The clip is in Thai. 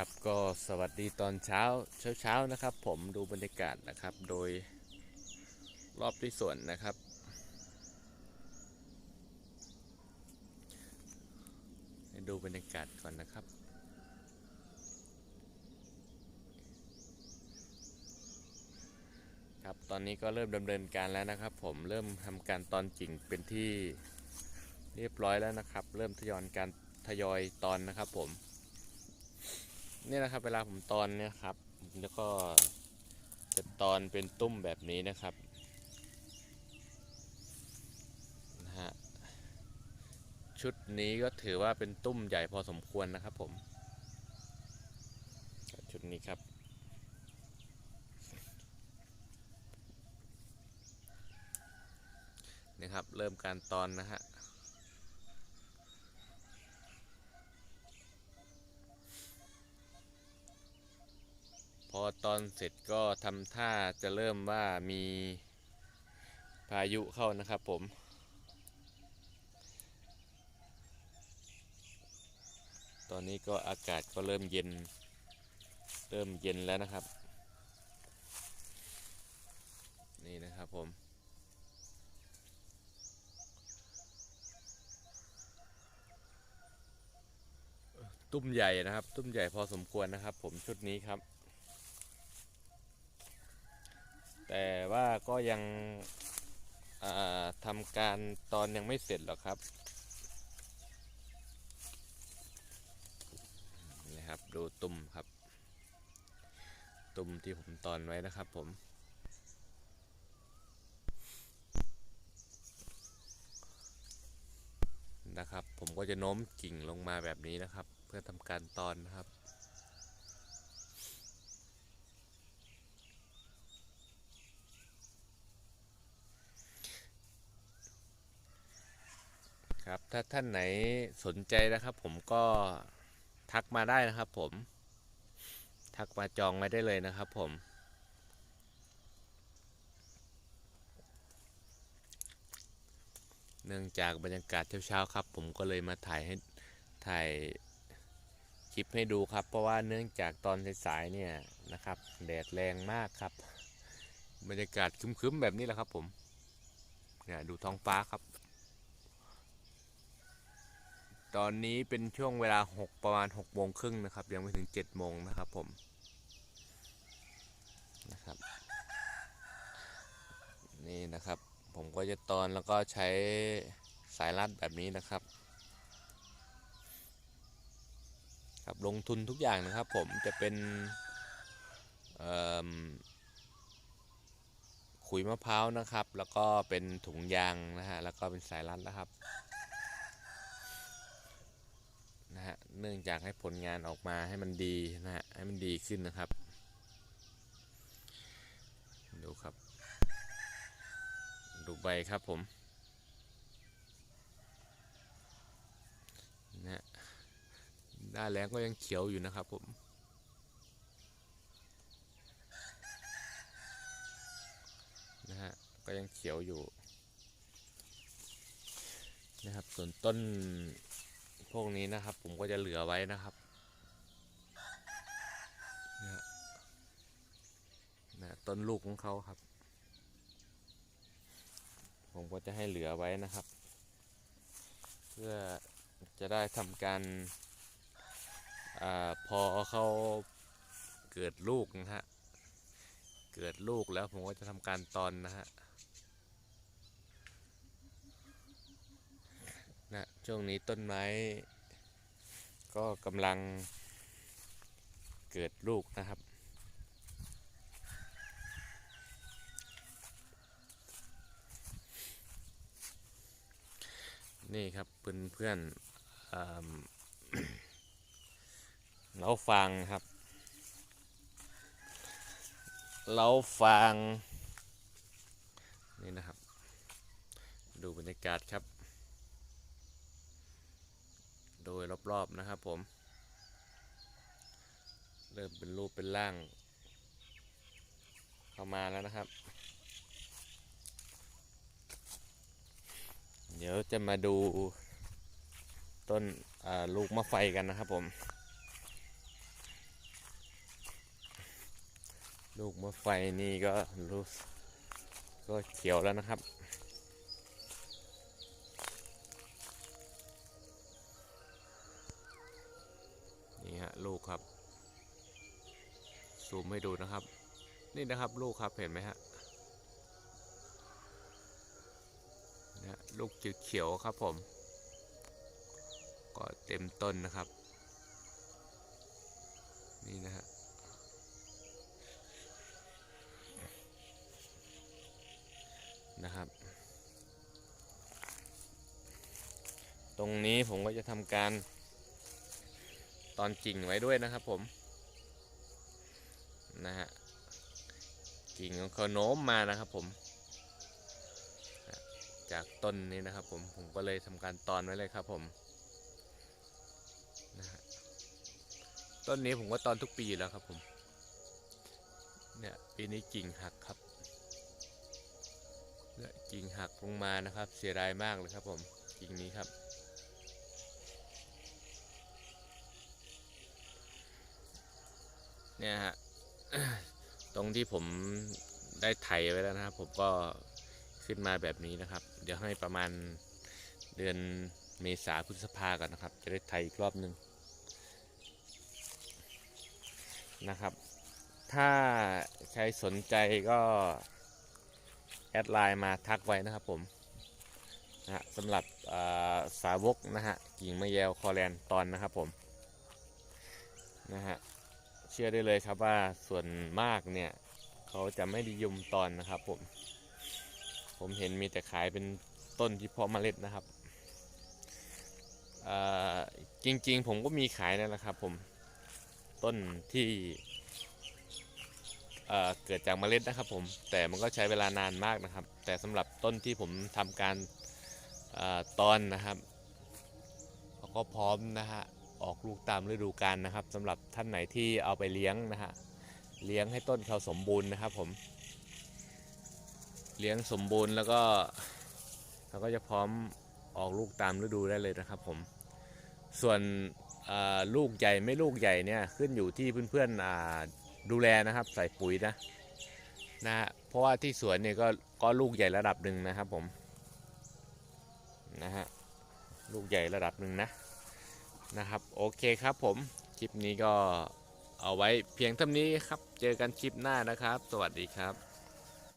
ครับก็สวัสดีตอนเช้าเช้าเช้าๆนะครับ ผมดูบรรยากาศนะครับ โดยรอบที่สวนนะครับให้ดูบรรยากาศก่อนนะครับ ครับตอนนี้ก็เริ่มดำเนินการแล้วนะครับ ผมเริ่มทำการตอนกิ่งเป็นที่เรียบร้อยแล้วนะครับ เริ่มทยอยการทยอยตอนนะครับผม นี่นะครับเวลาผมตอนเนี่ยครับแล้วก็จะตอนเป็นตุ้มแบบนี้นะครับนะฮะชุดนี้ก็ถือว่าเป็นตุ้มใหญ่พอสมควรนะครับผมชุดนี้ครับนี่ครับเริ่มการตอนนะฮะ ตอนเสร็จก็ทำท่าจะเริ่มว่ามีพายุเข้านะครับผม ตอนนี้ก็อากาศก็เริ่มเย็น เริ่มเย็นแล้วนะครับ นี่นะครับผมตุ้มใหญ่นะครับ ตุ้มใหญ่พอสมควรนะครับ ผมชุดนี้ครับ แต่ว่าก็ยังทำการตอนยังไม่เสร็จหรอกครับนี่ครับดูตุ่มครับ ตุ่มที่ผมตอนไว้นะครับผมนะครับ ผมก็จะโน้มกิ่งลงมาแบบนี้นะครับ เพื่อทำการตอนนะครับ ถ้าท่านไหนสนใจนะครับผมก็ทักมาได้นะครับผม ทักมาจองไว้ได้เลยนะครับผม เนื่องจากบรรยากาศเช้าๆครับ ผมก็เลยมาถ่ายให้ถ่ายคลิปให้ดูครับ เพราะว่าเนื่องจากตอนสายๆเนี่ยนะครับ แดดแรงมากครับ บรรยากาศครึ้มๆแบบนี้แหละครับผมเนี่ยดูท้องฟ้าครับ ตอนนี้เป็นช่วงเวลา 6 ประมาณ6โมงครึ่งนะครับ ยังไม่ถึง7โมงนะครับผมนะครับนี่นะครับ ผมก็จะตอนแล้วก็ใช้สายรัดแบบนี้นะครับครับลงทุนทุกอย่างนะครับ ผมจะเป็นขุยมะพร้าวนะครับ แล้วก็เป็นถุงยางนะฮะแล้วก็เป็นสายรัดนะครับ นะฮะเนื่องจากให้ผลงานออกมาให้มันดีนะฮะให้มันดีขึ้นนะครับดูครับ ดูใบครับผมนะฮะหน้าแรงก็ยังเขียวอยู่นะครับผมนะฮะก็ยังเขียวอยู่นะครับส่วนต้น พวกนี้นะครับ ผมก็จะเหลือไว้นะครับนะฮะนะต้นลูกของเขาครับ ผมก็จะให้เหลือไว้นะครับ เพื่อจะได้ทำการอาพอเขาเกิดลูกนะฮะ เกิดลูกแล้วผมก็จะทำการตอนนะฮะ นะ ช่วงนี้ต้นไม้ ก็กำลังเกิดลูกนะครับ นี่ครับเพื่อนเพื่อนเราฟังครับ เราฟังนี่นะครับ ดูบรรยากาศครับ โดยรอบๆนะครับผม เริ่มเป็นรูปเป็นร่าง เข้ามาแล้วนะครับ เดี๋ยวจะมาดูต้นลูกมะไฟกันนะครับผม ลูกมะไฟนี่ก็รู้ก็เขียวแล้วนะครับ ซูมให้ดูนะครับ นี่นะครับลูกครับเห็นไหมฮะนะลูกจืดเขียวครับผม ก็เต็มต้นนะครับ นี่นะฮะนะครับ ตรงนี้ผมก็จะทำการตอนกิ่งไว้ด้วยนะครับผม นะฮะกิ่งของเขาโน้มมานะครับผม จากต้นนี้นะครับผมผมก็เลยทำการตอนไว้เลยครับผมนะฮะต้นนี้ผมก็ตอนทุกปีอยู่แล้วครับผมเนี่ยปีนี้กิ่งหักครับเนี่ยกิ่งหักลงมานะครับ เสียดายมากเลยครับผมกิ่งนี้ครับเนี่ยฮะ ตรงที่ผมได้ไถไว้แล้วนะครับ ผมก็ขึ้นมาแบบนี้นะครับ เดี๋ยวให้ประมาณเดือนเมษาพฤษภากันนะครับ จะได้ไถอีกรอบหนึ่งนะครับ ถ้าใครสนใจก็แอดไลน์มาทักไว้นะครับผมนะสำหรับาสาวกนะฮะกิ่งมะแยวคอแลนตอนนะครับผมนะฮะ เชื่อได้เลยครับว่าส่วนมากเนี่ยเขาจะไม่นิยมตอนนะครับ ผม ผมเห็นมีแต่ขายเป็นต้นที่เพาะเมล็ดนะครับจริงๆ ผมก็มีขายนั่นแหละครับ ผมต้นที่เเกิดจากเมล็ดนะครับ ผมแต่มันก็ใช้เวลานานมากนะครับ แต่สำหรับต้นที่ผมทำการออตอนนะครับเขาก็พร้อมนะฮะ ออกลูกตามฤดูกาลนะครับสำหรับท่านไหนที่เอาไปเลี้ยงนะฮะเลี้ยงให้ต้นเขาสมบูรณ์นะครับผม เลี้ยงสมบูรณ์แล้วก็เขาก็จะพร้อมออกลูกตามฤดูได้เลยนะครับผม ส่วนลูกใหญ่ไม่ลูกใหญ่เนี่ยขึ้นอยู่ที่เพื่อนๆดูแลนะครับ ใส่ปุ๋ยนะนะฮะเพราะว่าที่สวนเนี่ยก็ก็ลูกใหญ่ระดับหนึ่งนะครับผมนะฮะลูกใหญ่ระดับหนึ่งนะ นะครับ โอเคครับผม คลิปนี้ก็เอาไว้เพียงเท่านี้ครับ เจอกันคลิปหน้านะครับ สวัสดีครับ